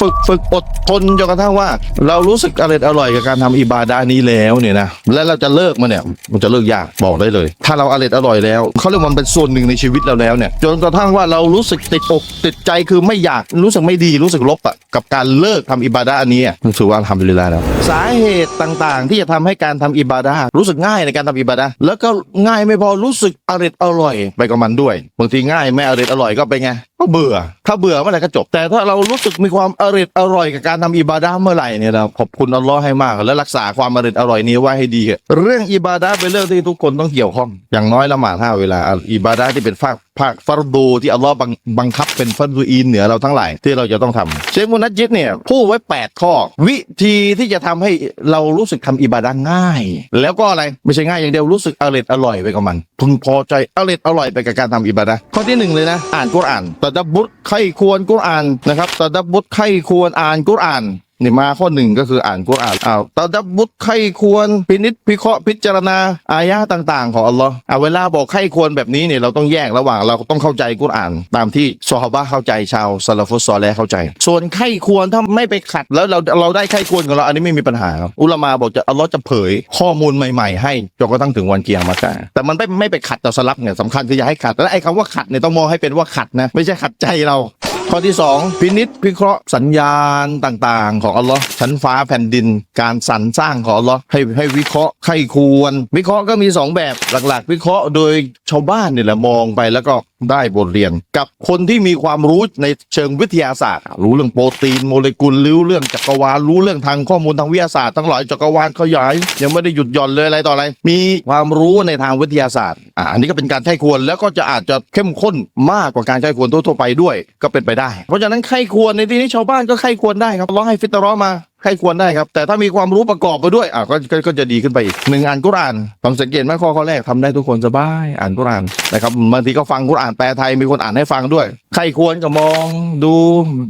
ฝึกฝึกอดทนจนกระทั่งว่า เรารู้สึกอร่อยอร่อยกับการทำอิบาดานี้แล้วเนี่ยนะและเราจะเลิกมันเนี่ย มันจะเลิกยากบอกได้เลย ถ้าเราอร่อยอร่อยแล้วเขาเรียกว่ามันเป็นส่วนหนึ่งในชีวิตเราแล้วเนี่ยจนกระทั่งว่าเรารู้สึกติดอกติดใจคือไม่อยากรู้สึกไม่ดีรู้สึกลบอะกับการเลิกทำอิบาดาอันนี้อะถือว่าทำไปเลยแล้ว สาเหตุต่างๆ ที่จะทำให้การทำอิบาดารู้สึกง่ายในการทำอิบาดาแล้วก็ง่ายไม่พอรู้สึกอร่อยอร่อยไปกับมันด้วยบางทีง่ายไม่อร่อยอร่อยก็ไปไงก็เบื่อ ถ้าเบื่อเมื่อไหร่ก็จบ แต่ถ้าเรารู้สึกมีความอร่อยอร่อยกับการทำอิบาดาเมื่อไหร่เนี่ยนะขอบคุณอัลลอฮ์ให้มาก และรักษาความอร่อยอร่อยนี้ไว้ให้ดี เรื่องอิบาดาเป็นเรื่องที่ทุกคนต้องเกี่ยวข้อง อย่างน้อยละหมาดห้าเวลาอิบาดาที่เป็นฝาก ภาคฟัรดูที่อัลลอฮ์บังบังคับเป็นฟัรดูอีนเหนือเราทั้งหลายที่เราจะต้องทำเชฟมุนัจจิดเนี่ยพูดไว้ 8 ข้อ วิธีที่จะทำให้เรารู้สึกทำอิบาดาง่าย แล้วก็อะไรไม่ใช่ง่ายอย่างเดียวรู้สึกอร่อยอร่อยไปกับมันพึงพอใจอร่อยอร่อยไปกับการทำอิบาดาข้อที่หนึ่งเลยนะ อ่านกุรอานตะดับบุตรไข้ควรกุรอานนะครับตะดับบุตรไข้ควรอ่านกุรอาน นี่มาข้อหนึ่งก็คืออ่านกุรอานอ้าวตาดับบุตไข้ควรพินิจพิเคราะห์พิจารณาอายะต่าง ๆ ของอัลลอฮ์อ่าเวลาบอกไข้ควรแบบนี้เนี่ยเราต้องแยกระหว่างเราต้องเข้าใจกุรอาน ตามที่ซอฮาบะเข้าใจชาวซาลฟุสซอลแลเข้าใจ ส่วนไข้ควรถ้าไม่ไปขัด แล้วเราเราได้ไข้ควรของเราอันนี้ไม่มีปัญหา อุลามาบอกจะอัลลอฮ์จะเผยข้อมูลใหม่ๆ ให้จนกระทั่งถึงวันเกียร์มาตะแต่มันไม่ไม่ไปขัดต่อสลับเนี่ยสำคัญคืออย่าให้ขัดและไอ้คำว่าขัดเนี่ยต้องมองให้เป็นว่าขัดนะไม่ใช่ขัดใจเรา ข้อที่ 2 พินิษพิเคราะห์สัญญาณต่างๆ ของอัลลอฮ์ชั้นฟ้าแผ่นดิน การสรรสร้างของอัลลอฮ์ให้ให้วิเคราะห์ให้ควร วิเคราะห์ก็มี 2 แบบหลักๆ วิเคราะห์โดยชาวบ้านนี่แหละมองไปแล้วก็ ได้บทเรียนกับคนที่มีความรู้ในเชิงวิทยาศาสตร์ รู้เรื่องโปรตีนโมเลกุลรู้เรื่องจักรวาลรู้เรื่องทางข้อมูลทางวิทยาศาสตร์ทั้งหลายจักรวาลขยายยังไม่ได้หยุดหย่อนเลยอะไรต่ออะไร มีความรู้ในทางวิทยาศาสตร์อ่าอันนี้ก็เป็นการใช้ควรแล้วก็จะอาจจะเข้มข้นมากกว่าการใช้ควรทั่วๆไปด้วยก็เป็นไปได้ เพราะฉะนั้นใครควรในที่นี้ชาวบ้านก็ใครควรได้ครับร้องให้ฟิตรอมา ใครควรได้ครับ แต่ถ้ามีความรู้ประกอบไปด้วยอะก็ก็ก็จะดีขึ้นไปอีกหนึ่งอ่านกุรอานลองสังเกตไหมข้อข้อแรกทำได้ทุกคนสบายอ่านกุรอานนะครับบางทีก็ฟังกุรอานแปลไทยมีคนอ่านให้ฟังด้วย ใครควรก็มองดู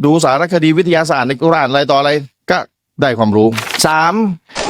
ดูสารคดีวิทยาศาสตร์ในกุรอานอะไรต่ออะไรก็ได้ความรู้สาม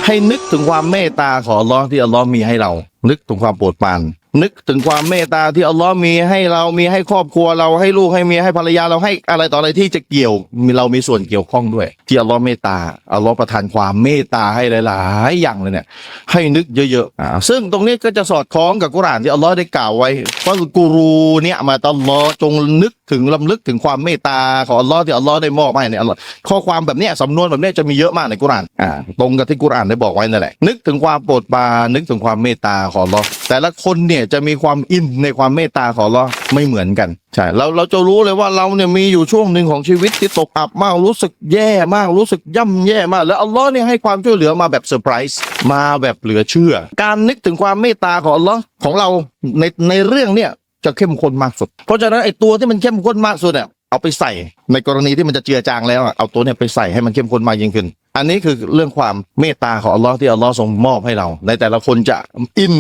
ให้นึกถึงความเมตตาของอัลลอฮ์ที่อัลลอฮ์มีให้เรา นึกถึงความโปรดปราน นึกถึงความเมตตาที่อัลลอฮ์มีให้เรามีให้ครอบครัวเราให้ลูกให้เมียให้ภรรยาเราให้อะไรต่ออะไรที่จะเกี่ยวมีเรามีส่วนเกี่ยวข้องด้วย ที่อัลลอฮ์เมตตาอัลลอฮ์ประทานความเมตตาให้หลายๆอย่างเลยเนี่ย ให้นึกเยอะๆอ่าซึ่งตรงนี้ก็จะสอดคล้องกับกุรานที่อัลลอฮ์ได้กล่าวไว้ว่ากูรูเนี่ยมาตลอดจงนึก ถึงลำลึกถึงความเมตตาของอัลลอฮ์ที่อัลลอฮ์ได้มอบให้เนี่ยอัลลอฮ์ข้อความแบบเนี้ยสำนวนแบบเนี้ยจะมีเยอะมากในกุรอานอ่าตรงกับที่กุรอานได้บอกไว้นั่นแหละนึกถึงความโปรดปรานนึกถึงความเมตตาของอัลลอฮ์แต่ละคนเนี่ยจะมีความอินในความเมตตาของอัลลอฮ์ไม่เหมือนกันใช่เราเราจะรู้เลยว่าเราเนี่ยมีอยู่ช่วงหนึ่งของชีวิตที่ตกอับมากรู้สึกแย่มากรู้สึกย่ำแย่มากแล้วอัลลอฮ์เนี่ยให้ความช่วยเหลือมาแบบเซอร์ไพรส์มาแบบเหลือเชื่อ การนึกถึงความเมตตาของอัลลอฮ์ของเราในในเรื่องเนี่ย จะเข้มข้นมากสุด เพราะฉะนั้นไอ้ตัวที่มันเข้มข้นมากสุดเนี่ยเอาไปใส่ในกรณีที่มันจะเจือจางแล้วเอาตัวเนี่ยไปใส่ให้มันเข้มข้นมากยิ่งขึ้น อันนี้คือเรื่องความเมตตาของอัลลอฮ์ที่อัลลอฮ์ทรงมอบให้เรา ในแต่ละคนจะอิน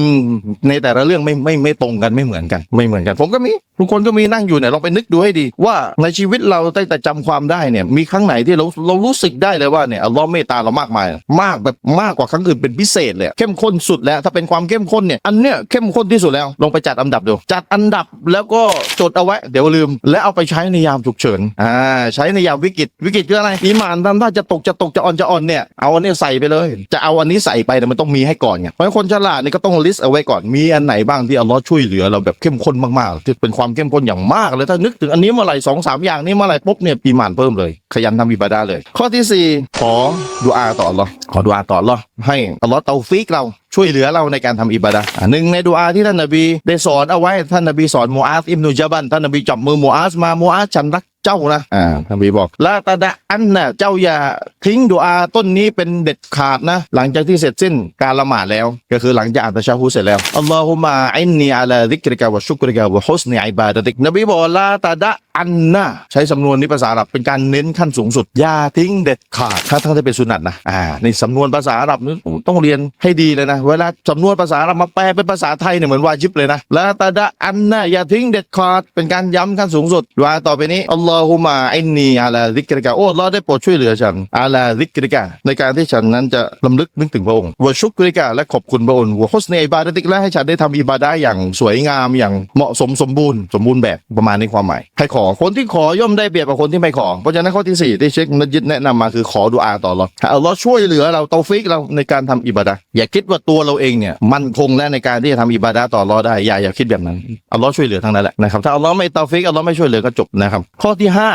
ในแต่ละเรื่องไม่ไม่ไม่ตรงกันไม่เหมือนกัน ไม่เหมือนกัน ผมก็มีทุกคนก็มีนั่งอยู่เนี่ยลองไปนึกดูให้ดี ว่าในชีวิตเราตั้งแต่จำความได้เนี่ย มีครั้งไหนที่เราเรารู้สึกได้เลยว่าเนี่ยอัลลอฮ์เมตตาเรามากมาย มากแบบมากกว่าครั้งอื่นเป็นพิเศษเลยเข้มข้นสุดแล้วถ้าเป็นความเข้มข้นเนี่ยอันเนี้ยเข้มข้นที่สุดแล้วลองไปจัดอันดับดูจัดอันดับแล้วก็จดเอาไว้ เดี๋ยวลืม แล้วเอาไปใช้ในยามฉุกเฉินอ่าใช้ในยามวิกฤตวิกฤตคืออะไรอีมานทำท่าจะตกจะตกจะอ่อนจะอ่อนเนี่ยเอาอันนี้ใส่ไปเลย จะเอาอันนี้ใส่ไปแต่มันต้องมีให้ก่อนไงเพราะคนฉลาดนี่ก็ต้องลิสต์เอาไว้ก่อนมีอันไหนบ้างที่อัลลอฮ์ช่วยเหลือเราแบบเข้มข้นมากๆที่เป็นความเข้มข้นอย่างมากเลยถ้านึกถึงอันนี้เมื่อไหร่สองสามอย่างนี้เมื่อไหร่ปุ๊บเนี่ยปีหมานเพิ่มเลย ขยันทำอิบาดาเลย ข้อที่สี่ขอดุอาต่ออัลลอฮ์ขอดุอาต่ออัลลอฮ์ให้อัลลอฮ์เตาฟิกเราช่วยเหลือเราในการทำอิบาดะห์อะหนึ่งในดุอาที่ท่านนบีได้สอนเอาไว้ท่านนบีสอนมูอาสอิบนุจาบันท่านนบีจับมือมูอาสมามูอาสฉันรักเจ้านะอ่าท่านนบีบอกละตะดะอันนะเจ้าอย่าทิ้งดุอาต้นนี้เป็นเด็ดขาดนะ หลังจากที่เสร็จสิ้นการละหมาดแล้ว ก็คือหลังจากอ่านตะชาฮูเสร็จแล้วอัลลอฮุมะอินนีอัลาดิกริกะวะชุกริกะวะฮุสนิอิบาดะติกนบีบอกละตะดะอันนะใช้สำนวนนี้ภาษาอาหรับเป็นการเน้นขั้นสูงสุดอย่าทิ้งเด็ดขาดถ้าทั้งที่เป็นสุนัตนะอ่าในสำนวนภาษาอาหรับนี่ต้องเรียนให้ดีเลยนะเวลาสำนวนภาษาเรามาแปลเป็นภาษาไทยเนี่ยเหมือนวาจิบเลยนะละตาดะอันนะอย่าทิ้งเด็ดขาดเป็นการย้ำขั้นสูงสุดว่าต่อไปนี้อัลลอฮุมะอินนีอาลาซิกริกะโอ้เราได้โปรดช่วยเหลือฉันอาลาซิกริกะในการที่ฉันนั้นจะลำลึกนึกถึงพระองค์วะชุกริกะและขอบคุณพระองค์วะฮุสเนอิบาดะติกและให้ฉันได้ทำอิบาดะอย่างสวยงามอย่างเหมาะสมสมบูรณ์สมบูรณ์แบบประมาณนี้ความหมายใครขอคนที่ขอย่อมได้เปรียบกว่าคนที่ไม่ขอ เพราะฉะนั้นข้อที่สี่ที่เชคนัดยิดแนะนำมาคือขอดุอาต่ออัลลอฮ์ให้อัลลอฮ์ช่วยเหลือเราเตาฟิกเราในการทำอิบาดะอย่าคิดว่าตัวเราเองเนี่ยมั่นคงและในการที่จะทำอิบาดะห์ต่ออัลลอได้อย่าอย่าคิดแบบนั้นอัลลอฮ์ช่วยเหลือทั้งนั้นแหละนะครับถ้าอัลลอฮ์ไม่เตาฟิกอัลลอฮ์ไม่ช่วยเหลือก็จบนะครับข้อที่ห้า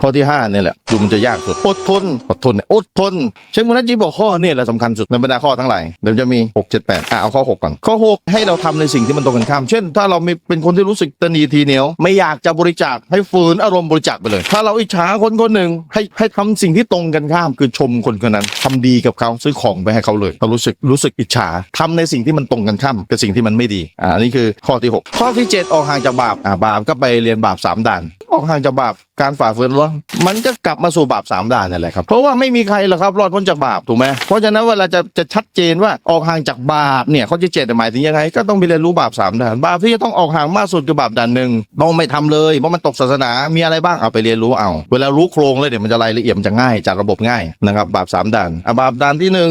ข้อที่ห้าเนี่ยแหละดูมันจะยากสุดอดทนอดทนอดทนเชคมุนัดจีบอกข้อเนี่ยแหละสำคัญสุดในบรรดาข้อทั้งหลายเดี๋ยวจะมีหกเจ็ดแปดอะเอาข้อหกก่อนข้อหกให้เราทำในสิ่งที่มันตรงกันข้าม เช่น ถ้าเราเป็นคนที่รู้สึกตนีทีเหนียว ไม่อยากจะบริจาคให้ฝืนอารมณ์บริจาคไปเลย ถ้าเราอิจฉาคนคนหนึ่งให้ให้ทำสิ่งที่ตรงกันข้าม คือชมคนคนนั้นทำดีกับเขาซื้อของไปให้เขาเลยเรารู้สึกรู้สึกอิจฉาทำในสิ่งที่มันตรงกันข้ามกับสิ่งที่มันไม่ดีอ่าอันนี้คือข้อที่หกข้อที่เจ็ดออกห่างจากบาปอ่าบาปก็ไปเรียนบาปสามด่าน ออกห่างจากบาปการฝ่าฝืนอัลลอฮ์มันก็กลับมาสู่บาปสามด่านนั่นแหละครับเพราะว่าไม่มีใครหรอกครับรอดพ้นจากบาปถูกไหมเพราะฉะนั้นเวลาจะจะชัดเจนว่าออกห่างจากบาปเนี่ยเข้อที่เจ็ดหมายถึงยังไง ก็ต้องไปเรียนรู้บาปสามด่านบาปที่จะต้องออกห่างมากสุดคือบาปด่านหนึ่งต้องไม่ทำเลยเพราะมันตกศาสนามีอะไรบ้างเอาไปเรียนรู้เอา เวลารู้โครงเลยเดี๋ยวมันจะรายละเอียดมันจะง่ายจัดระบบง่ายนะครับบาปสามด่านบาปด่านที่หนึ่ง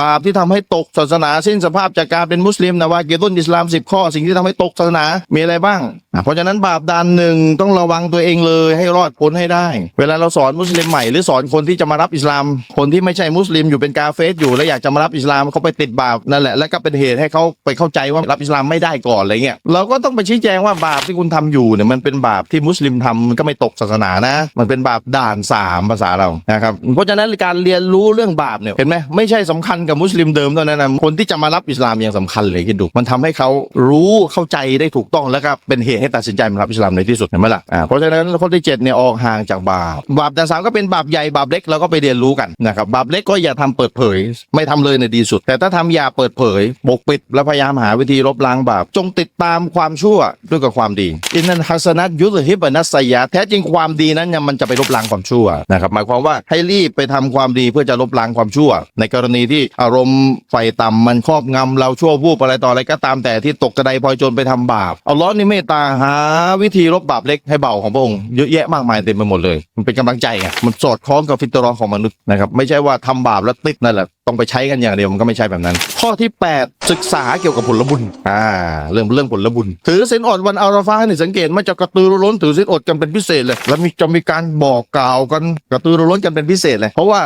บาปที่ทำให้ตกศาสนาสิ้นสภาพจากการเป็นมุสลิมนะว่าเกียรตุนอิสลามสิบข้อสิ่งที่ทำให้ตกศาสนามีอะไรบ้าง เพราะฉะนั้นบาปด่านหนึ่งต้องระวังตัวเองเลยให้รอดพ้นให้ได้ เวลาเราสอนมุสลิมใหม่หรือสอนคนที่จะมารับอิสลาม คนที่ไม่ใช่มุสลิมอยู่เป็นกาเฟสอยู่แล้วอยากจะมารับอิสลามเขาไปติดบาปนั่นแหละแล้วก็เป็นเหตุให้เขาไปเข้าใจว่ารับอิสลามไม่ได้ก่อนอะไรเงี้ยเราก็ต้องไปชี้แจงว่าบาปที่คุณทำอยู่เนี่ยมันเป็นบาปที่มุสลิมทำมันก็ไม่ตกศาสนานะ มันเป็นบาปด่านสามภาษาเรานะครับเพราะฉะนั้นการเรียนรู้เรื่องบาปเนี่ยเห็นไหมไม่ใช่สำคัญกับมุสลิมเดิมเท่านั้นนะคนที่จะมารับอิสลามยังสำคัญเลยคิดดูมันทำให้เขารู้เข้าใจได้ถูกต้องแล้วก็เป็นเหตุให้ตัดสินใจมารับอิสลามในที่สุดเห็นไหมล่ะอ่าเพราะฉะนั้นข้อที่เจ็ดเนี่ยออกห่างจากบาปบาปด่สามก็เป็นบาปใหญ่บาปเล็กเราก็ไปเรียนรู้กันนะครับบาปเล็กก็อย่าทำเปิดเผย ไม่ทำเลยในดีสุด แต่ถ้าทำอย่าเปิดเผยปกปิดและพยายามหาวิธีลบล้างบาป จงติดตามความชั่วด้วยกับความดีอินนันฮัสนัตยุทธฮิบนัสยาแท้จริงความดีนั้นเนี่ยมันจะไปลบล้างความชั่วนะครับหมายความว่าให้รีบไปทำความดีเพื่อจะลบล้างความชั่ว ในกรณีที่อารมณ์ไฟต่ำมันครอบงำเราชั่ววูบอะไรต่ออะไรก็ตามแต่ที่ตกกระไดพลอยจรไปทำบาปอัลลอฮ์นี่เมตตาหาวิธีลบบาปเล็กให้เบาของพระองค์เยอะแยะมากมายเต็มไปหมดเลย มันเป็นกำลังใจไงมันสอดคล้องกับฟิตรอของมนุษย์นะครับไม่ใช่ว่าทำบาปแล้วติดนั่นแหละต้องไปใช้กันอย่างเดียวมันก็ไม่ใช่แบบนั้น ข้อที่ 8 ศึกษาเกี่ยวกับผลบุญอ่าเรื่องเรื่องผลบุญ ถือศีลอดวันอาราฟาเนี่ยสังเกตมันจะกระตือรือร้นถือศีลอดกันเป็นพิเศษเลย แล้วมีจะมีการบอกกล่าวกันกระตือรือร้นกันเป็นพิเศษเลย เพราะว่า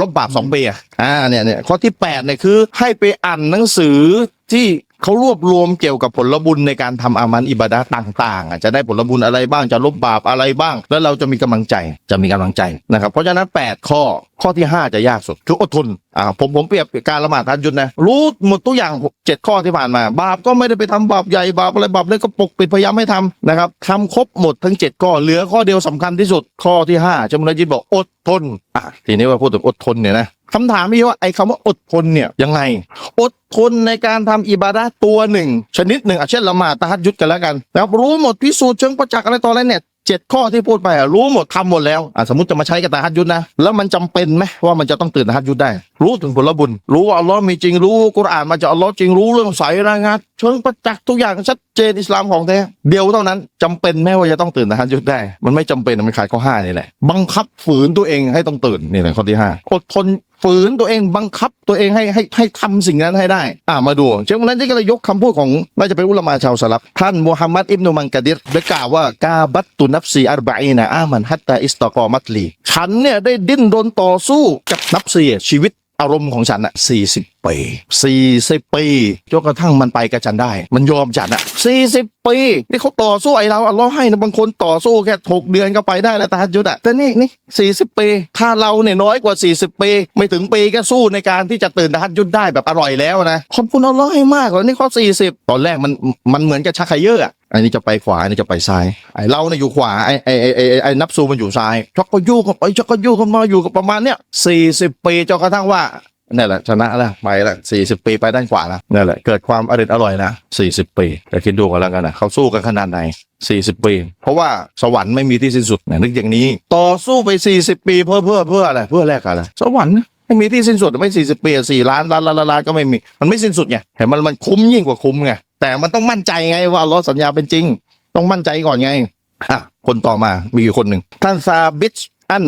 ลบบาปสองปีอะอ่าเนี่ยเนี่ยข้อที่8เนี่ยคือให้ไปอ่านหนังสือที่ เขารวบรวมเกี่ยวกับผลบุญในการทำอามันอิบาดะต่างๆอะจะได้ผลบุญอะไรบ้างจะลบบาปอะไรบ้าง แล้วเราจะมีกำลังใจจะมีกำลังใจนะครับเพราะฉะนั้น 8 ข้อข้อที่ 5 จะยากสุดคืออดทนอ่าผมผมเปรียบการละหมาดทันยุนนะรู้หมดทุกอย่าง 7 ข้อที่ผ่านมา บาปก็ไม่ได้ไปทำบาปใหญ่บาปอะไรบาปเล็กก็ปกปิดพยายามไม่ทำนะครับทำครบหมดทั้ง 7 ข้อเหลือข้อเดียวสำคัญที่สุดข้อที่5จามุนยิบบอกอดทนอะทีนี้ว่าพูดถึงอดทนเนี่ยนะ คำถามมีว่าไอ้คำว่าอดทนเนี่ยยังไง อดทนในการทำอิบาดะตัวหนึ่ง ชนิดหนึ่งอะเช่นละหมาดตะฮัดยุดกันแล้วกันนะครับรู้หมดพิสูจน์เชิงประจักษ์อะไรต่ออะไรเนี่ยเจ็ดข้อที่พูดไปอะรู้หมดทำหมดแล้วอะสมมติจะมาใช้กับตะฮัดยุดนะแล้วมันจำเป็นไหมว่ามันจะต้องตื่นตะฮัดยุดได้ รู้ถึงผลบุญ รู้ว่าอัลลอฮ์มีจริงรู้กุรอานมาจากอัลลอฮ์จริงรู้เรื่องสายรายงานเชิงประจักษ์ทุกอย่างชัดเจนอิสลามของแท้เดียวเท่านั้นจำเป็นไหมว่าจะต้องตื่นตะฮัดยุดได้ มันไม่จำเป็นมันขายข้อห้านี่แหละบังคับฝืนตัวเองให้ต้องตื่นนี่แหละข้อที่ห้าอดทน ฝืนตัวเองบังคับตัวเองให้ให้ให้ทำสิ่งนั้นให้ได้ อ่ามาดูเช่นวันนั้นที่ก็เลยยกคำพูดของน่าจะเป็นอุลามาชาวสลับท่านมูฮัมหมัดอิบนุมังกะดิรได้กล่าวว่ากาบัตตุนับซีอัรบะอีนะอามันฮัตตาอิสตอกอมัตลี ฉันเนี่ยได้ดิ้นรนต่อสู้กับนับซีชีวิต อารมณ์ของฉันอะ40ปี40ปีจนกระทั่งมันไปกับฉันได้ มันยอมฉันอะ40ปีนี่เขาต่อสู้ไอ้เราอัลเลอฮ์ให้นะบางคนต่อสู้แค่6เดือนก็ไปได้แล้วตาฮัดยุดอะแต่นี่นี่40ปี ถ้าเราเนี่ยน้อยกว่า40ปี ไม่ถึงปีก็สู้ในการที่จะตื่นตาฮัดยุดได้แบบอร่อยแล้วนะขอบคุณอัลเลอฮ์ให้มากเลยนี่เข้อ40ตอนแรกมันมันเหมือนกับชักไคเยอร์อะ อันนี้จะไปขวาอันนี้จะไปซ้ายไอ้เราเนี่ยอยู่ขวาไอ้ไอ้ไอ้ไอ้นับซูมันอยู่ซ้ายชักก็ยู่กันไปชักก็ยู่กันมาอยู่กับประมาณเนี้ย40ปีจนกระทั่งว่านั่แหละชนะแล้วไปแล้วสี่สิบปีไปด้านขวาแล้วนั่แหละเกิดความอร่อยอร่อยนะสี่สิบปีแต่คิดดูกันแล้วกันนะเขาสู้กันขนาดไหนสี่สิบปี เพราะว่าสวรรค์ไม่มีที่สิ้นสุดนะนึกอย่างนี้ ต่อสู้ไปสี่สิบปีเพื่อเพื่อเพื่ออะไรเพื่อแลกอะไรสวรรค์ไม่มีที่สิ้นสุดไม่สี่สิบปีสี่ล้านล้านล้านล้านล้านก็ไม่มีมันไม่สิ้นสุดไงเห็นมันมันคุ้มยิ่งกว่าคุ้มไง แต่มันต้องมั่นใจไงว่าลอสัญญาเป็นจริง ต้องมั่นใจก่อนไงอะคนต่อมามีอยู่คนหนึ่งท่านซาบิชอัน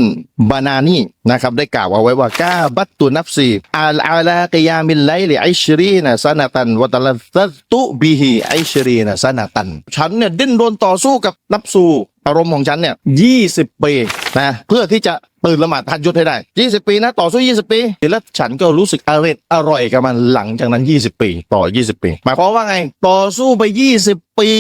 บานานีนะครับได้กล่าวเอาไว้ว่ากาบัตตุนัฟซีอัลอาลากิยามิลไลลิไอชรีนะซานาตันวะตลัซตุบิฮิไอชรีนะซานาตัน ฉันเนี่ยดิ้นรนต่อสู้กับนับสูอารมณ์ของฉันเนี่ยยี่สิบปีนะเพื่อที่จะ ตื่นละหมาดทันยุทธให้ได้ 20 ปีนะต่อสู้ 20 ปีแล้วฉันก็รู้สึกอร่อยอร่อยกับมันหลังจากนั้น 20 ปี ต่อ 20 ปี หมายความว่าไงต่อสู้ไป 20ปี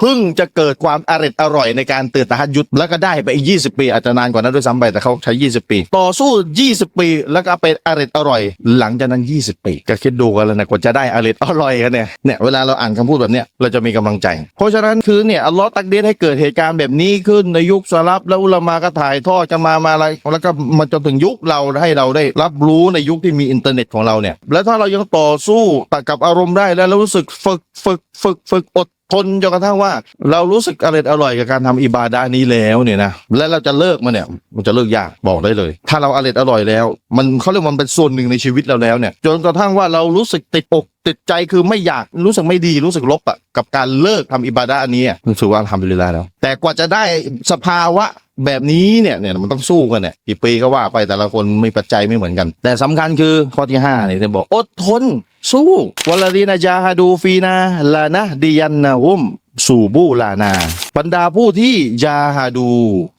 เพิ่งจะเกิดความอร่อยอร่อยในการตื่นตะฮัดยุทธแล้วก็ได้ไปอีก 20 ปีอาจจะนานกว่านั้นด้วยซ้ำไปแต่เขาใช้ 20 ปี ต่อสู้ 20 ปีแล้วก็เป็นอร่อยอร่อย หลังจากนั้น 20 ปีก็คิดดูกันแล้วนะกว่าจะได้อร่อยอร่อยกันเนี่ยเนี่ยเวลาเราอ่านคำพูดแบบเนี้ยเราจะมีกำลังใจ เพราะฉะนั้นคือเนี่ยอัลลอฮ์ตักเดียให้เกิดเหตุการณ์แบบนี้ขึ้นในยุคสลับแล้วอุลามาก็ถ่ายทอดกันมามาอะไรแล้วก็มาจนถึงยุคเราให้เราได้รับรู้ในยุคที่มีอินเทอร์เน็ตของเราเนี่ยแล้วถ้าเรายังต่อสู้ตัดกับอารมณ์ได้แล้วรู้สึกฝึกฝึกฝึกฝึกอด ทนจนกระทั่งว่า เรารู้สึกอร่อยอร่อยกับการทำอิบาดานี้แล้วเนี่ยนะและเราจะเลิกมันเนี่ย มันจะเลิกยากบอกได้เลย ถ้าเราอร่อยอร่อยแล้ว มันเขาเรียกมันเป็นส่วนหนึ่งในชีวิตเราแล้วเนี่ยจนกระทั่งว่าเรารู้สึกติดอกติดใจคือไม่อยากรู้สึกไม่ดีรู้สึกลบอะกับการเลิกทำอิบาดาอันนี้อะรู้สึกว่าทำไปเลยแล้ว แต่กว่าจะได้สภาวะแบบนี้เนี่ยเนี่ยมันต้องสู้กันเนี่ยกี่ปีก็ว่าไปแต่ละคนมีปัจจัยไม่เหมือนกัน แต่สำคัญคือข้อที่ห้าเนี่ยจะบอกอดทน สู้วลาดีน สู่บูลานา บรรดาผู้ที่ยาฮาดู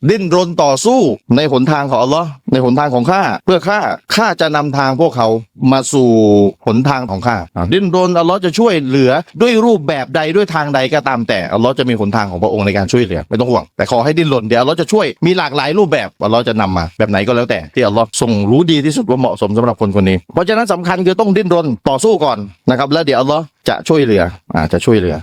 ดิ้นรนต่อสู้ในหนทางของอัลลอฮ์ในหนทางของข้า เพื่อข้าข้าจะนำทางพวกเขามาสู่หนทางของข้าดิ้นรนอัลลอฮ์จะช่วยเหลือด้วยรูปแบบใดด้วยทางใดก็ตามแต่อัลลอฮ์จะมีหนทางของพระองค์ในการช่วยเหลือไม่ต้องห่วงแต่ขอให้ดิ้นรนเดี๋ยวอัลลอฮ์จะช่วยมีหลากหลายรูปแบบอัลลอฮ์จะนำมาแบบไหนก็แล้วแต่ที่อัลลอฮ์ทรงรู้ดีที่สุดว่าเหมาะสมสำหรับคนคนนี้ เพราะฉะนั้นสำคัญคือต้องดิ้นรนต่อสู้ก่อนนะครับแล้วเดี๋ยวอัลลอฮ์จะช่วยเหลืออ่าจะช่วยเหลือ